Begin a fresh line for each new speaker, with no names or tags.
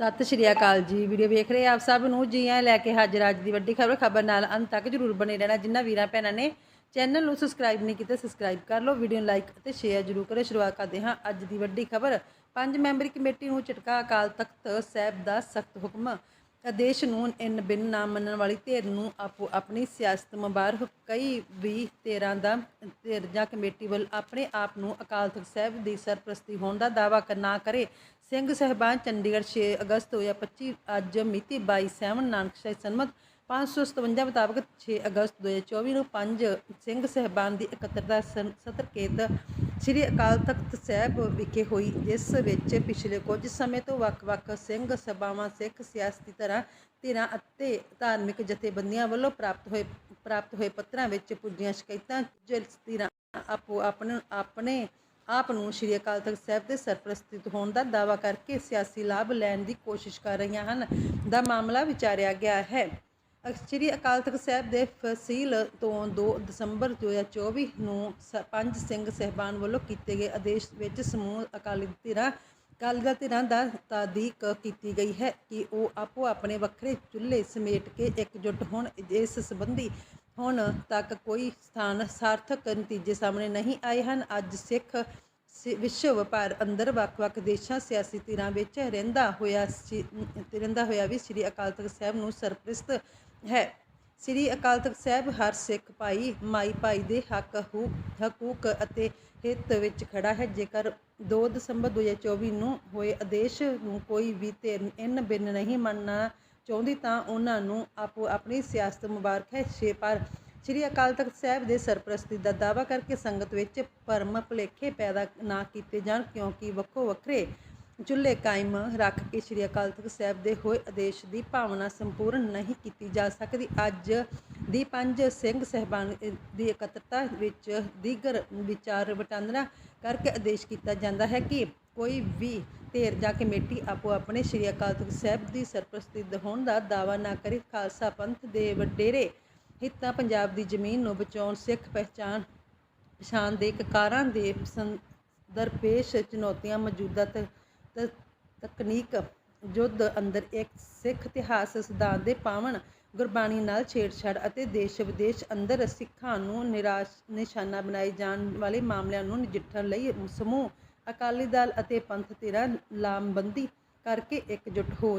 ਸਤਿ ਸ਼੍ਰੀ ਅਕਾਲ ਜੀ। ਵੀਡੀਓ ਵੇਖ ਰਹੇ ਆਪ ਸਭ ਨੂੰ? ਜੀ ਆਇਆਂ ਲੈ ਕੇ ਹਾਜ਼ਰ ਅੱਜ ਦੀ ਵੱਡੀ ਖਬਰ। ਖਬਰ ਨਾਲ ਅੰਤ ਤੱਕ ਜਰੂਰ ਬਣੇ ਰਹਿਣਾ। ਜਿਨ੍ਹਾਂ ਵੀਰਾਂ ਭੈਣਾਂ ਨੇ ਚੈਨਲ ਨੂੰ ਸਬਸਕ੍ਰਾਈਬ ਨਹੀਂ ਕੀਤਾ ਸਬਸਕ੍ਰਾਈਬ ਕਰ ਲਓ। ਵੀਡੀਓ ਨੂੰ ਲਾਈਕ ਅਤੇ ਸ਼ੇਅਰ ਜਰੂਰ ਕਰੋ ਸ਼ੁਰੂਆਤ ਕਰਦੇ ਹਾਂ ਅੱਜ ਦੀ ਵੱਡੀ ਖਬਰ। ਪੰਜ ਮੈਂਬਰੀ ਕਮੇਟੀ ਨੂੰ ਝਟਕਾ ਅਕਾਲ ਤਖਤ ਸਾਹਿਬ ਦਾ ਸਖਤ ਹੁਕਮ। ਆਦੇਸ਼ ਨੂੰ ਇਨ ਬਿਨ ਨਾ ਮੰਨਣ ਵਾਲੀ ਧਿਰ ਨੂੰ ਆਪੋ ਆਪਣੀ ਸਿਆਸਤ ਮੁਬਾਰਕ ਕਈ ਵੀ ਧਿਰਾਂ ਦਾ ਧਿਰ ਜਾਂ ਕਮੇਟੀ ਵੱਲ ਆਪਣੇ ਆਪ ਨੂੰ ਅਕਾਲ ਤਖਤ ਸਾਹਿਬ ਦੀ ਸਰਪ੍ਰਸਤੀ ਹੋਣ ਦਾ ਦਾਅਵਾ ਨਾ ਕਰੇ। ਸਿੰਘ ਸਹਿਬਾਨ ਚੰਡੀਗੜ੍ਹ 6 ਅਗਸਤ 2025 ਅੱਜ ਮਿਤੀ 22 ਸੈਵਨ ਨਾਨਕ ਸ਼ਾਹੀ ਸਨਮਤ 557 ਮੁਤਾਬਕ 6 ਅਗਸਤ 2024 ਨੂੰ ਪੰਜ ਸਿੰਘ ਸਹਿਬਾਨ ਦੀ ਇਕੱਤਰਤਾ ਸਨ- ਸ੍ਰੀ ਅਕਾਲ ਤਖਤ ਸਾਹਿਬ ਵਿਖੇ ਹੋਈ, ਜਿਸ ਵਿੱਚ ਪਿਛਲੇ ਕੁਝ ਸਮੇਂ ਤੋਂ ਵੱਖ-ਵੱਖ ਸਿੰਘ ਸਭਾਵਾਂ, ਸਿੱਖ ਸਿਆਸਤੀ ਤਰ੍ਹਾਂ ਧਿਰਾਂ ਅਤੇ ਧਾਰਮਿਕ ਜਥੇਬੰਦੀਆਂ ਵੱਲੋਂ ਪ੍ਰਾਪਤ ਹੋਏ ਪ੍ਰਾਪਤ ਹੋਏ ਪੱਤਰਾਂ ਵਿੱਚ ਪੁੱਜੀਆਂ ਸ਼ਿਕਾਇਤਾਂ ਜਿਸ ਧਿਰਾਂ ਆਪੋ, ਆਪਣੇ ਆਪਣੇ ਆਪ ਨੂੰ ਸ਼੍ਰੀ ਅਕਾਲ ਤਖਤ ਸਾਹਿਬ ਦੇ ਸਰਪ੍ਰਸਤਿਤ ਹੋਣ ਦਾ ਦਾਅਵਾ ਕਰਕੇ ਸਿਆਸੀ ਲਾਭ ਲੈਣ ਦੀ ਕੋਸ਼ਿਸ਼ ਕਰ ਰਹੀਆਂ ਹਨ ਦਾ ਮਾਮਲਾ ਵਿਚਾਰਿਆ ਗਿਆ ਹੈ। ਸ਼੍ਰੀ ਅਕਾਲ ਤਖਤ ਸਾਹਿਬ ਦੇ ਫਸੀਲ ਤੋਂ 2 ਦਸੰਬਰ 2024 ਨੂੰ ਸ- ਪੰਜ ਸਿੰਘ ਸਹਿਬਾਨ ਵੱਲੋਂ ਕੀਤੇ ਗਏ ਆਦੇਸ਼ ਵਿੱਚ ਸਮੂਹ ਅਕਾਲੀ ਧਿਰਾਂ, ਅਕਾਲੀ ਦਲ ਧਿਰਾਂ ਦਾ ਤਾਦੀਕ ਕੀਤੀ ਗਈ ਹੈ ਕਿ ਉਹ ਆਪੋ ਆਪਣੇ ਵੱਖਰੇ ਚੁੱਲ੍ਹੇ ਸਮੇਟ ਕੇ ਇਕਜੁੱਟ ਹੋਣ। ਇਸ ਸੰਬੰਧੀ ਹੁਣ ਤੱਕ ਕੋਈ ਸਥਾਨ ਸਾਰਥਕ ਨਤੀਜੇ ਸਾਹਮਣੇ ਨਹੀਂ ਆਏ ਹਨ। ਅੱਜ ਸਿੱਖ ਵਿਸ਼ਵ ਭਰ ਅੰਦਰ ਵੱਖ-ਵੱਖ ਦੇਸ਼ਾਂ, ਸਿਆਸੀ ਧਿਰਾਂ ਵਿੱਚ ਰਹਿੰਦਾ ਹੋਇਆ ਰਹਿੰਦਾ ਹੋਇਆ ਵੀ ਸ੍ਰੀ ਅਕਾਲ ਤਖਤ ਸਾਹਿਬ ਨੂੰ ਸਰਪ੍ਰਸਤ ਹੈ। ਸ੍ਰੀ ਅਕਾਲ ਤਖਤ ਸਾਹਿਬ ਹਰ ਸਿੱਖ ਭਾਈ, ਮਾਈ ਭਾਈ ਦੇ ਹੱਕ ਹਕੂਕ ਅਤੇ ਹਿੱਤ ਵਿੱਚ ਖੜਾ ਹੈ। ਜੇਕਰ 2 ਦਸੰਬਰ 2024 ਨੂੰ ਹੋਏ ਆਦੇਸ਼ ਨੂੰ ਕੋਈ ਵੀ ਧਿਰ ਇਨ ਬਿਨ ਨਹੀਂ ਮੰਨਣਾ ਚਾਹੁੰਦੀ, ਤਾਂ ਉਹਨਾਂ ਨੂੰ ਆਪੋ ਆਪਣੀ ਸਿਆਸਤ ਮੁਬਾਰਕ ਹੈ। ਛੇ, ਪਰ ਸ੍ਰੀ ਅਕਾਲ ਤਖਤ ਸਾਹਿਬ ਦੇ ਸਰਪ੍ਰਸਤੀ ਦਾ ਦਾਅਵਾ ਕਰਕੇ ਸੰਗਤ ਵਿੱਚ ਭਰਮ ਭੁਲੇਖੇ ਪੈਦਾ ਨਾ ਕੀਤੇ ਜਾਣ, ਕਿਉਂਕਿ ਵੱਖੋ ਵੱਖਰੇ ਚੁੱਲ੍ਹੇ ਕਾਇਮ ਰੱਖ ਕੇ ਸ੍ਰੀ ਅਕਾਲ ਤਖਤ ਸਾਹਿਬ ਦੇ ਹੋਏ ਆਦੇਸ਼ ਦੀ ਭਾਵਨਾ ਸੰਪੂਰਨ ਨਹੀਂ ਕੀਤੀ ਜਾ ਸਕਦੀ। ਅੱਜ ਦੀ ਪੰਜ ਸਿੰਘ ਸਹਿਬਾਨ ਦੀ ਇਕੱਤਰਤਾ ਵਿੱਚ ਦੀਗਰ ਵਿਚਾਰ ਵਟਾਂਦਰਾ ਕਰਕੇ ਆਦੇਸ਼ ਕੀਤਾ ਜਾਂਦਾ ਹੈ ਕਿ ਕੋਈ ਵੀ ਧਿਰ ਜਾਂ ਕਮੇਟੀ ਆਪੋ ਆਪਣੇ ਸ੍ਰੀ ਅਕਾਲ ਤਖਤ ਸਾਹਿਬ ਦੀ ਸਰਪ੍ਰਸਤੀ ਹੋਣ ਦਾ ਦਾਅਵਾ ਨਾ ਕਰੇ। ਖਾਲਸਾ ਪੰਥ ਦੇ ਵਡੇਰੇ ਹਿੱਤਾਂ ਪੰਜਾਬ ਦੀ ਜ਼ਮੀਨ ਨੂੰ ਬਚਾਉਣ, ਸਿੱਖ ਪਹਿਚਾਨ ਪਛਾਣ ਦੇ ਕਕਾਰਾਂ ਦੇ ਸੰ- ਦਰਪੇਸ਼ ਚੁਣੌਤੀਆਂ, ਮੌਜੂਦਾ ਤਕਨੀਕ ਯੁੱਧ ਅੰਦਰ ਇੱਕ ਸਿੱਖ ਇਤਿਹਾਸ ਸਿਧਾਂਤ ਦੇ ਪਾਵਨ ਗੁਰਬਾਣੀ ਨਾਲ ਛੇੜਛਾੜ ਅਤੇ ਦੇਸ਼ ਵਿਦੇਸ਼ ਅੰਦਰ ਸਿੱਖਾਂ ਨੂੰ ਨਿਰਾਸ਼, ਨਿਸ਼ਾਨਾ ਬਣਾਏ ਜਾਣ ਵਾਲੇ ਮਾਮਲਿਆਂ ਨੂੰ ਨਜਿੱਠਣ ਲਈ ਸਮੂਹ ਅਕਾਲੀ ਦਲ ਅਤੇ ਪੰਥ ਧਿਰਾਂ ਲਾਮਬੰਦੀ ਕਰਕੇ ਇਕਜੁੱਟ ਹੋ